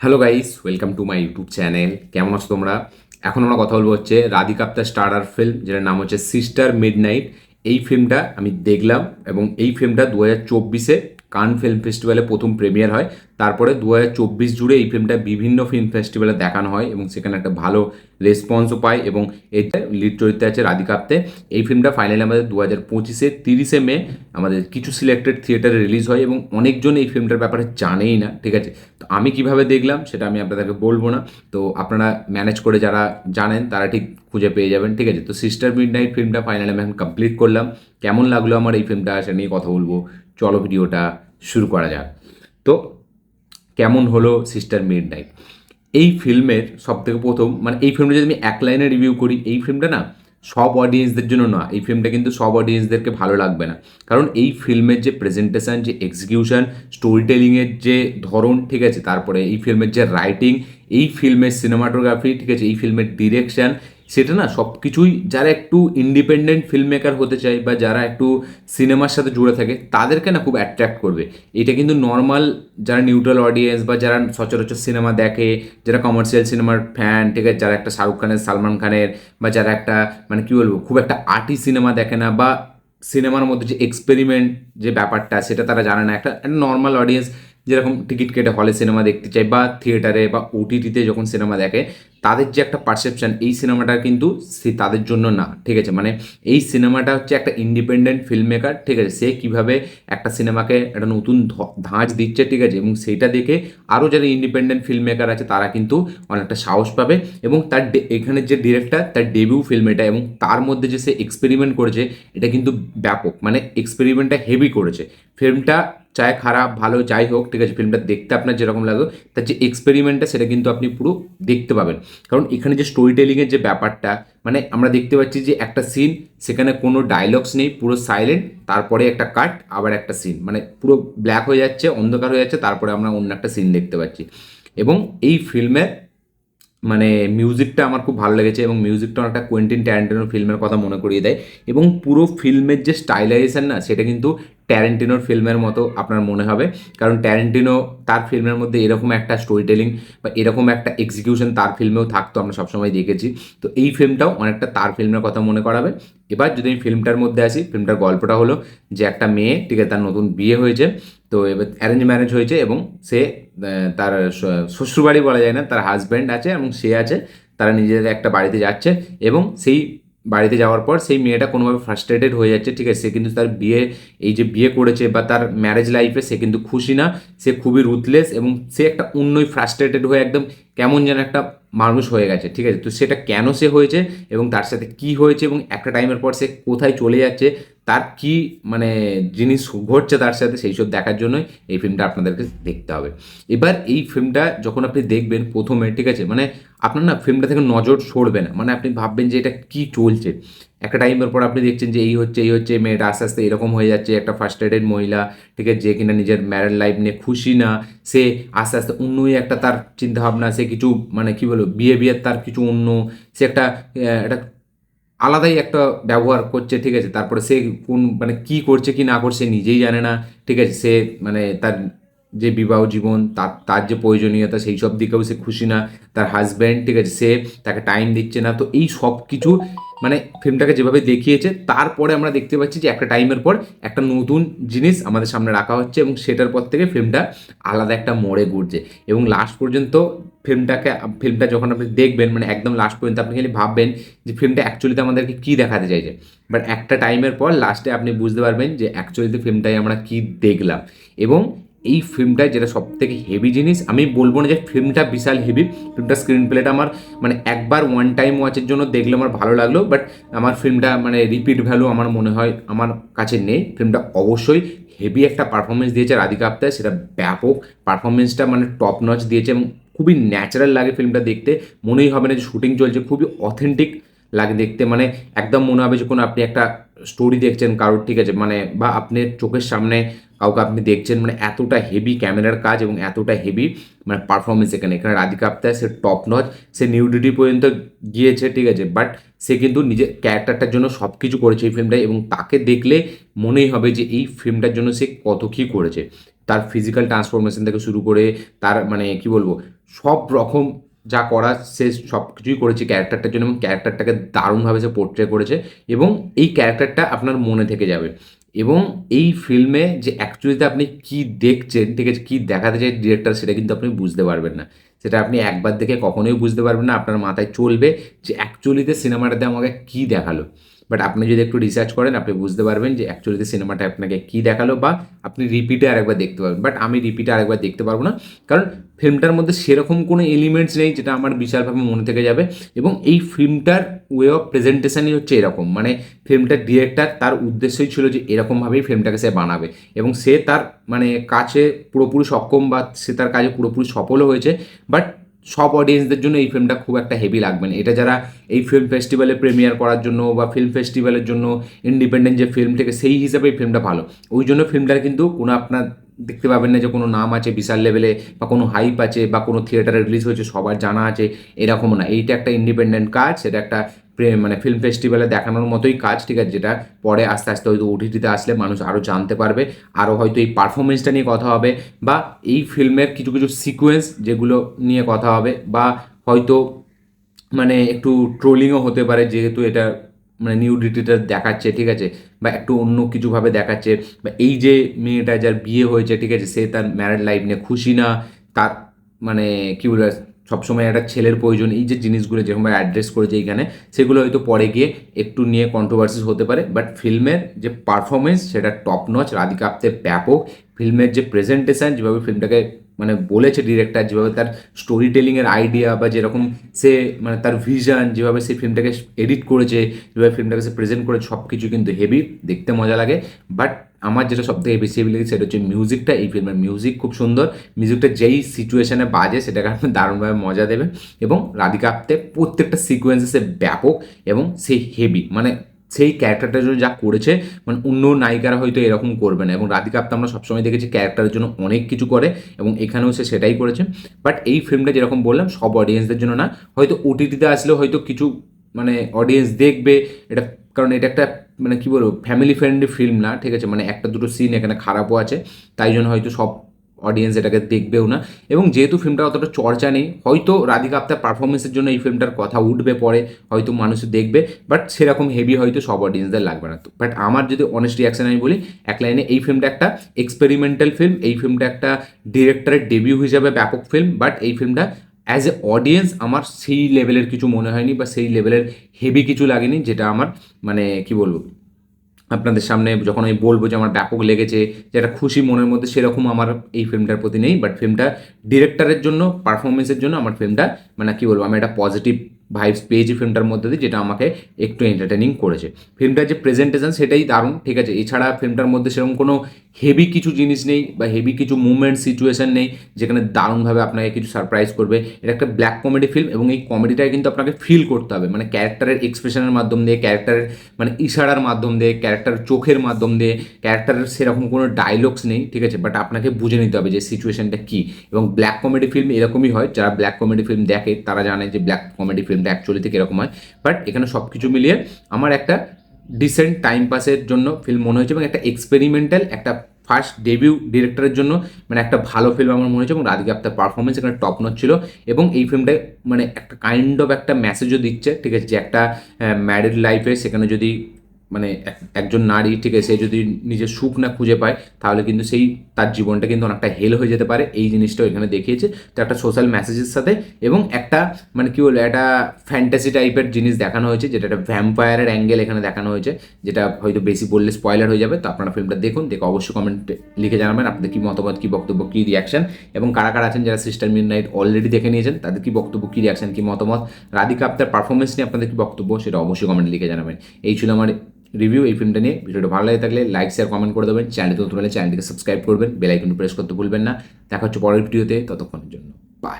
Hello guys welcome to my YouTube channel কেমন আছো তোমরা? এখন আমরা কথা বলব হচ্ছে রাধিকা আপ্তার স্টারার ফিল্ম যেটার নাম হচ্ছে সিস্টার মিড নাইট এই ফিল্মটা আমি দেখলাম এবং এই ফিল্মটা দু হাজার চব্বিশে কান ফিল্ম ফেস্টিভ্যালে প্রথম প্রিমিয়ার হয়। তারপরে দু চব্বিশ জুড়ে এই ফিল্মটা বিভিন্ন ফিল্ম ফেস্টিভ্যালে দেখানো হয় এবং সেখানে একটা ভালো রেসপন্সও পায় এবং এটা লিড চরিত্রে আছে রাধিকা আপ্তে, এই ফিল্মটা ফাইনালি আমাদের দু হাজার পঁচিশে, তিরিশে মে আমাদের কিছু সিলেক্টেড থিয়েটারে রিলিজ হয় এবং অনেকজন এই ফিল্মটার ব্যাপারে জানেই না, ঠিক আছে? তো আমি কীভাবে দেখলাম সেটা আমি আপনাদেরকে বলব না। তো আপনারা ম্যানেজ করে যারা জানেন তারা ঠিক খুঁজে পেয়ে যাবেন, ঠিক আছে? তো সিস্টার মিড নাইট ফিল্মটা ফাইনালি আমি এখন কমপ্লিট করলাম। কেমন লাগল আমার এই ফিল্মটা সেটা নিয়ে কথা বলব। চলো ভিডিওটা শুরু করা যাক। তো কেমন হলো সিস্টার মিড নাইট এই ফিল্মের সব থেকে প্রথম মানে এই ফিল্মটা যদি আমি এক লাইনে রিভিউ করি, এই ফিল্মটা না সব অডিয়েন্সদের জন্য না এই ফিল্মটা কিন্তু সব অডিয়েন্সদেরকে ভালো লাগবে না। কারণ এই ফিল্মের যে প্রেজেন্টেশন যে এক্সিকিউশন স্টোরি টেলিংয়ের যে ধরন, ঠিক আছে, তারপরে এই ফিল্মের যে রাইটিং এই ফিল্মের সিনেমাটোগ্রাফি ঠিক আছে, এই ফিল্মের ডিরেকশন সেটা না সব কিছুই যারা একটু ইন্ডিপেন্ডেন্ট ফিল্ম মেকার হতে চায় বা যারা একটু সিনেমার সাথে জুড়ে থাকে, তাদেরকে না খুব অ্যাট্রাক্ট করবে। এটা কিন্তু নর্মাল যারা নিউট্রাল অডিয়েন্স বা যারা সচরাচর সিনেমা দেখে, যারা কমার্শিয়াল সিনেমার ফ্যান ঠিক আছে? যারা একটা শাহরুখ খানের, সালমান খানের বা যারা একটা মানে কী বলব, খুব একটা আর্টি সিনেমা দেখে না বা সিনেমার মধ্যে যে এক্সপেরিমেন্ট যে ব্যাপারটা, সেটা তারা জানে না। একটা নর্মাল অডিয়েন্স যেরকম টিকিট কেটে হলে সিনেমা দেখতে চায় বা থিয়েটারে বা ওটিটিতে যখন সিনেমা দেখে, তাদের যে একটা পারসেপশন এই সিনেমাটা কিন্তু সে তাদের জন্য না, ঠিক আছে? মানে এই সিনেমাটা হচ্ছে একটা ইন্ডিপেন্ডেন্ট ফিল্ম মেকার ঠিক আছে? সে কীভাবে একটা সিনেমাকে একটা নতুন ধাঁচ দিচ্ছে, ঠিক আছে? এবং সেইটা দেখে আরও যারা ইন্ডিপেন্ডেন্ট ফিল্ম মেকার আছে, তারা কিন্তু অনেকটা সাহস পাবে এবং তার এখানে যে ডিরেক্টর তার ডেবিউ ফিল্ম এটা এবং তার মধ্যে যে সে এক্সপেরিমেন্ট করেছে, এটা কিন্তু ব্যাপক। মানে এক্সপেরিমেন্টটা হেভি করেছে। ফিল্মটা চাই খারাপ, ভালো, যাই হোক, ঠিক আছে, ফিল্মটা দেখতে আপনার যেরকম লাগে, তার যে এক্সপেরিমেন্টটা সেটা কিন্তু আপনি পুরো দেখতে পাবেন। কারণ এখানে যে স্টোরি টেলিংয়ের যে ব্যাপারটা মানে আমরা দেখতে পাচ্ছি যে একটা সিন সেখানে কোনো ডায়লগস নেই, পুরো সাইলেন্ট তারপরে একটা কাট আবার একটা সিন মানে পুরো ব্ল্যাক হয়ে যাচ্ছে, অন্ধকার হয়ে যাচ্ছে, তারপরে আমরা অন্য একটা সিন দেখতে পাচ্ছি। এবং এই ফিল্মের মানে মিউজিকটা আমার খুব ভালো লেগেছে এবং মিউজিকটা একটা কোয়েন্টিন ট্যারেন্টিনোর ফিল্মের কথা মনে করিয়ে দেয় এবং পুরো ফিল্মের যে স্টাইলাইজেশন না, সেটা কিন্তু ট্যারেন্টিনোর ফিল্মের মতো আপনার মনে হবে। কারণ ট্যারেন্টিনো তার ফিল্মের মধ্যে এরকম একটা স্টোরি টেলিং বা এরকম একটা এক্সিকিউশন তার ফিল্মেও থাকতো আমরা সবসময় দেখেছি। তো এই ফিল্মটাও অনেকটা তার ফিল্মের কথা মনে করাবে। এবার যদি আমি ফিল্মটার মধ্যে আসি ফিল্মটার গল্পটা হলো যে একটা মেয়ে, ঠিক আছে, তার নতুন বিয়ে হয়েছে। তো এবার অ্যারেঞ্জ ম্যারেজ হয়েছে এবং সে তার শ্বশুরবাড়ি বলা যায় না, তার হাজব্যান্ড আছে এবং সে আছে, তারা নিজেদের একটা বাড়িতে যাচ্ছে এবং সেই বাড়িতে যাওয়ার পর সেই মেয়েটা কোনোভাবে ফ্রাস্ট্রেটেড হয়ে যাচ্ছে, ঠিক আছে? সে কিন্তু তার বিয়ে, এই যে বিয়ে করেছে বা তার ম্যারেজ লাইফে সে কিন্তু খুশি না, সে খুবই রুথলেস এবং সে একটা অন্যই ফ্রাস্ট্রেটেড হয়ে একদম কেমন যেন একটা মানুষ হয়ে গেছে, ঠিক আছে? তো সেটা কেন সে হয়েছে এবং তার সাথে কি হয়েছে এবং একটা টাইমের পর সে কোথায় চলে যাচ্ছে তার কি মানে জিনিস ঘটছে তার সাথে সেই সব দেখার জন্যই এই ফিল্মটা আপনাদেরকে দেখতে হবে। এবার এই ফিল্মটা যখন আপনি দেখবেন প্রথমে, ঠিক আছে? মানে আপনার না ফিল্মটা থেকে নজর সরবে না। মানে আপনি ভাববেন যে এটা কি চলছে। একটা টাইমের পর আপনি দেখছেন যে এই হচ্ছে এই হচ্ছে, মেয়েটা আস্তে আস্তে এরকম হয়ে যাচ্ছে। একটা ফার্স্টেডেড মহিলা, ঠিক আছে? যে কিনা নিজের ম্যারেড লাইফ নিয়ে খুশি না। সে আস্তে আস্তে অন্যই একটা তার চিন্তাভাবনা, সে কিছু মানে কি বলব বিহেভিয়ার তার কিছু অন্য। সে একটা একটা আলাদাই একটা ব্যবহার করছে, ঠিক আছে? তারপরে সে কোন মানে কি করছে কি না করছে নিজেই জানে না, ঠিক আছে? সে মানে তার যে বিবাহ জীবন, তার তার যে প্রয়োজনীয়তা, সেই সব দিকেও সে খুশি না। তার হাজব্যান্ড ঠিক আছে? সে তাকে টাইম দিচ্ছে না। তো এই সব কিছু মানে ফিল্মটাকে যেভাবে দেখিয়েছে, তারপরে আমরা দেখতে পাচ্ছি যে একটা টাইমের পর একটা নতুন জিনিস আমাদের সামনে রাখা হচ্ছে এবং সেটার পর থেকে ফিল্মটা আলাদা একটা মোড়ে ঘুরছে। এবং লাস্ট পর্যন্ত ফিল্মটাকে, ফিল্মটা যখন আপনি দেখবেন মানে একদম লাস্ট পর্যন্ত আপনি খালি ভাববেন যে ফিল্মটা অ্যাকচুয়ালিতে আমাদেরকে কী দেখাতে চাইছে। বাট একটা টাইমের পর লাস্টে আপনি বুঝতে পারবেন যে অ্যাকচুয়ালিতে ফিল্মটাই আমরা কী দেখলাম। এবং এই ফিল্মটায় যেটা সব থেকে হেভি জিনিস, আমি বলব না যে ফিল্মটা বিশাল হেভি ফিল্মটা স্ক্রিন প্লেটা আমার মানে একবার ওয়ান টাইম ওয়াচের জন্য দেখলে আমার ভালো লাগল বাট আমার ফিল্মটা মানে রিপিট ভ্যালু আমার মনে হয় আমার কাছে নেই। ফিল্মটা অবশ্যই হেভি একটা পারফরমেন্স দিয়েছে রাধিকা আপ্তায়, সেটা ব্যাপক পারফরমেন্সটা মানে টপ নচ দিয়েছে এবং খুবই ন্যাচারাল লাগে ফিল্মটা দেখতে। মনেই হবে না যে শুটিং চলছে, খুবই অথেন্টিক লাগে দেখতে। মানে একদম মনে হবে যে কোনো আপনি একটা স্টোরি দেখছেন, কারোর ঠিক আছে মানে বা আপনার চোখের সামনে কাউকে আপনি দেখছেন মানে এতটা হেভি ক্যামেরার কাজ এবং এতটা হেভি মানে পারফরমেন্স এখানে। এখানে রাধিকা আপ্তায় সে টপ নচ সে নিউডিটি পর্যন্ত গিয়েছে, ঠিক আছে বাট সে কিন্তু নিজের ক্যারেক্টারটার জন্য সব কিছু করেছে এই ফিল্মটায় এবং তাকে দেখলে মনেই হবে যে এই ফিল্মটার জন্য সে কত কী করেছে। তার ফিজিক্যাল ট্রান্সফরমেশন থেকে শুরু করে, তার মানে কি বলব সব রকম যা করা সে সব কিছুই করেছে ক্যারেক্টারটার জন্য এবং ক্যারেক্টারটাকে দারুণভাবে সে পোর্ট্রে করেছে এবং এই ক্যারেক্টারটা আপনার মনে থেকে যাবে। এবং এই ফিল্মে যে অ্যাকচুয়ালিতে আপনি কি দেখছেন, ঠিক আছে, কী দেখাতে চাই ডিরেক্টর সেটা কিন্তু আপনি বুঝতে পারবেন না। সেটা আপনি একবার দেখে কখনোই বুঝতে পারবেন না, আপনার মাথায় চলবে যে অ্যাকচুয়ালিতে সিনেমাটাতে আমাকে কী দেখাল। বাট আপনি যদি একটু রিসার্চ করেন, আপনি বুঝতে পারবেন যে অ্যাকচুয়ালিতে সিনেমাটা আপনাকে কী দেখাল বা আপনি রিপিটে আরেকবার দেখতে পারবেন। বাট আমি রিপিটে আরেকবার দেখতে পারব না, কারণ ফিল্মটার মধ্যে সেরকম কোনো এলিমেন্টস নেই যেটা আমার বিশালভাবে মনে থেকে যাবে। এবং এই ফিল্মটার ওয়ে অফ প্রেজেন্টেশনই হচ্ছে এরকম। মানে ফিল্মটার ডিরেক্টর তার উদ্দেশ্যই ছিল যে এরকমভাবেই ফিল্মটাকে সে বানাবে। এবং সে তার মানে কাছে পুরোপুরি সক্ষম বা সে তার কাজে পুরোপুরি সফলও হয়েছে। বাট সব অডিয়েন্সদের জন্য এই ফিল্মটা খুব একটা হেভি লাগবে না। এটা যারা এই ফিল্ম ফেস্টিভ্যালে প্রিমিয়ার করার জন্য বা ফিল্ম ফেস্টিভ্যালের জন্য ইন্ডিপেন্ডেন্ট যে ফিল্ম থেকে সেই হিসাবে এই ফিল্মটা ভালো। ওই জন্য ফিল্মটার কিন্তু কোনো আপনার দেখতে পাবেন না যে কোনো নাম আছে, বিশাল লেভেলে বা কোনো হাইপ আছে বা কোনো থিয়েটারে রিলিজ হয়েছে, সবার জানা আছে, এরকম না। এইটা একটা ইন্ডিপেন্ডেন্ট কাজ, সেটা একটা মানে ফিল্ম ফেস্টিভ্যালে দেখানোর মতোই কাজ, ঠিক আছে? যেটা পরে আস্তে আস্তে হয়তো ওটিটিতে আসলে মানুষ আরও জানতে পারবে আরও হয়তো এই পারফরমেন্সটা নিয়ে কথা হবে বা এই ফিল্মের কিছু কিছু সিকোয়েন্স যেগুলো নিয়ে কথা হবে বা হয়তো মানে একটু ট্রোলিংও হতে পারে, যেহেতু এটা মানে নিউডিটিটা দেখাচ্ছে, ঠিক আছে? বা একটু অন্য কিছুভাবে দেখাচ্ছে, বা এই যে মেয়েটা যার বিয়ে হয়েছে, ঠিক আছে? সে তার ম্যারেড লাইফ নিয়ে খুশি না, তার মানে কী বলে, সবসময় একটা ছেলের প্রয়োজন, এই যে জিনিসগুলো যেরকমভাবে অ্যাড্রেস করেছে এইখানে, সেগুলো হয়তো পরে গিয়ে একটু নিয়ে কন্ট্রোভার্সিস হতে পারে বাট ফিল্মের যে পারফরমেন্স সেটা টপ নচ রাধিকা আপ্তে ব্যাপক ফিল্মের যে প্রেজেন্টেশন যেভাবে ফিল্মটাকে মানে বলেছে ডিরেক্টর যেভাবে তার স্টোরি টেলিংয়ের আইডিয়া বা যেরকম সে মানে তার ভিশন যেভাবে সে ফিল্মটাকে এডিট করেছে, যেভাবে ফিল্মটাকে সে প্রেজেন্ট করেছে সব কিছু কিন্তু হেভি দেখতে মজা লাগে। বাট আমার যেটা সব থেকে বেশি হেভি লেগেছে সেটা হচ্ছে মিউজিকটা এই ফিল্মের মিউজিক খুব সুন্দর। মিউজিকটা যেই সিচুয়েশানে বাজে সেটাকে আপনি দারুণভাবে মজা দেবে। এবং রাধিকা আপ্তে প্রত্যেকটা সিকোয়েন্সে সে ব্যাপক এবং সে হেভি মানে সেই ক্যারেক্টারটার জন্য যা করেছে মানে অন্য নায়িকারা হয়তো এরকম করবে না। এবং রাধিকা আপ্তে আমরা সবসময় দেখেছি ক্যারেক্টারের জন্য অনেক কিছু করে এবং এখানেও সে সেটাই করেছে। বাট এই ফিল্মটা যেরকম বললাম, সব অডিয়েন্সদের জন্য না। হয়তো ওটিটিতে আসলেও হয়তো কিছু মানে অডিয়েন্স দেখবে। এটা, কারণ এটা একটা মানে কী বলব ফ্যামিলি ফ্রেন্ডলি ফিল্ম না, ঠিক আছে? মানে একটা দুটো সিন এখানে খারাপও আছে। তাই জন্য হয়তো সব অডিয়েন্স এটাকে দেখবেও না। এবং যেহেতু ফিল্মটা অতটা চর্চা নেই, হয়তো রাধিকা আপ্তার পারফরমেন্সের জন্য এই ফিল্মটার কথা উঠবে পরে, হয়তো মানুষ দেখবে বাট সেরকম হেভি হয়তো সব অডিয়েন্সদের লাগবে না। তো বাট আমার যদি অনেস্ট রিয়াকশন আমি বলি, এক লাইনে এই ফিল্মটা একটা এক্সপেরিমেন্টাল ফিল্ম এই ফিল্মটা একটা ডিরেক্টরের ডেবিউ হিসাবে ব্যাপক ফিল্ম বাট এই ফিল্মটা অ্যাজ এ অডিয়েন্স আমার সেই লেভেলের কিছু মনে হয়নি, বা সেই লেভেলের হেভি কিছু লাগেনি, যেটা আমার মানে কি বলব আপনাদের সামনে যখন আমি বলব যে আমার ব্যাপক লেগেছে, যে একটা খুশি মনের মধ্যে সেরকম আমার এই ফিল্মটার প্রতি নেই বাট ফিল্মটা ডিরেক্টরের জন্য পারফরমেন্সের জন্য আমার ফিল্মটা মানে কী বলব, আমি একটা পজিটিভ ভাইবস পেয়েছি ফিল্মটার মধ্যে দিয়ে, যেটা আমাকে একটু এন্টারটেনিং করেছে। ফিল্মটার যে প্রেজেন্টেশন সেটাই দারুণ, ঠিক আছে? এছাড়া ফিল্মটার মধ্যে সেরকম কোনো হেভি কিছু জিনিস নেই বা হেভি কিছু মুভমেন্ট সিচুয়েশন নেই, যেখানে দারুণভাবে আপনাকে কিছু সারপ্রাইজ করবে। এটা একটা ব্ল্যাক কমেডি ফিল্ম এবং এই কমেডিটাকে কিন্তু আপনাকে ফিল করতে হবে। মানে ক্যারেক্টারের এক্সপ্রেশনের মাধ্যম দিয়ে ক্যারেক্টারের মানে ইশারার মাধ্যম দিয়ে ক্যারেক্টার চোখের মাধ্যম দিয়ে ক্যারেক্টারের সেরকম কোনো ডায়লগস নেই, ঠিক আছে? বাট আপনাকে বুঝে নিতে হবে যে সিচুয়েশনটা কী। এবং ব্ল্যাক কমেডি ফিল্ম এরকমই হয়। যারা ব্ল্যাক কমেডি ফিল্ম দেখে, তারা জানে যে ব্ল্যাক কমেডি ফিল্মটা অ্যাকচুয়ালিতে কীরকম হয়। বাট এখানে সব কিছু মিলিয়ে আমার একটা ডিসেন্ট টাইম পাসের জন্য ফিল্ম মনে হয়েছে এবং একটা এক্সপেরিমেন্টাল একটা ফার্স্ট ডেবিউ ডিরেক্টরের জন্য মানে একটা ভালো ফিল্ম আমার মনে হয়েছে এবং রাধিকা আপ্তার পারফরমেন্স এখানে টপ ছিল এবং এই ফিল্মটায় মানে একটা কাইন্ড অফ একটা মেসেজও দিচ্ছে, ঠিক আছে, যে একটা ম্যারিড লাইফে সেখানে যদি মানে এক- একজন নারী, ঠিক আছে, সে যদি নিজের সুখ না খুঁজে পায়, তাহলে কিন্তু সেই, তার জীবনটা কিন্তু অনেকটা হেল হয়ে যেতে পারে। এই জিনিসটাও এখানে দেখিয়েছে। তো একটা সোশ্যাল মেসেজের সাথে এবং একটা মানে কী বলব, একটা ফ্যান্টাসি টাইপের জিনিস দেখানো হয়েছে, যেটা একটা ভ্যাম্পায়ারের অ্যাঙ্গেল এখানে দেখানো হয়েছে, যেটা হয়তো বেশি বললে স্পয়লার হয়ে যাবে। তো আপনারা ফিল্মটা দেখুন, দেখে অবশ্যই কমেন্টে লিখে জানাবেন, আপনাদের কী মতামত, কী বক্তব্য, কী রিয়াকশন এবং কারা কারা আছেন যারা সিস্টার মিড নাইট অলরেডি দেখে নিয়েছেন, তাদের কী বক্তব্য, কী রিয়াকশন কী মতামত? রাধিকা আপনার পারফরমেন্স নিয়ে আপনাদের কী বক্তব্য, সেটা অবশ্যই কমেন্টে লিখে জানাবেন। এই ছিল আমার রিভিউ এই ফিল্মটা নিয়ে। ভিডিওটা ভালো লাগে থাকলে লাইক শেয়ার কমেন্ট করে দেবেন। চ্যানেলটি নতুন হলে চ্যানেলটিকে সাবস্ক্রাইব করবেন। বেল প্রেস করতে ভুলবেন না। দেখা হচ্ছে পরের ভিডিওতে। ততক্ষণের জন্য। বাই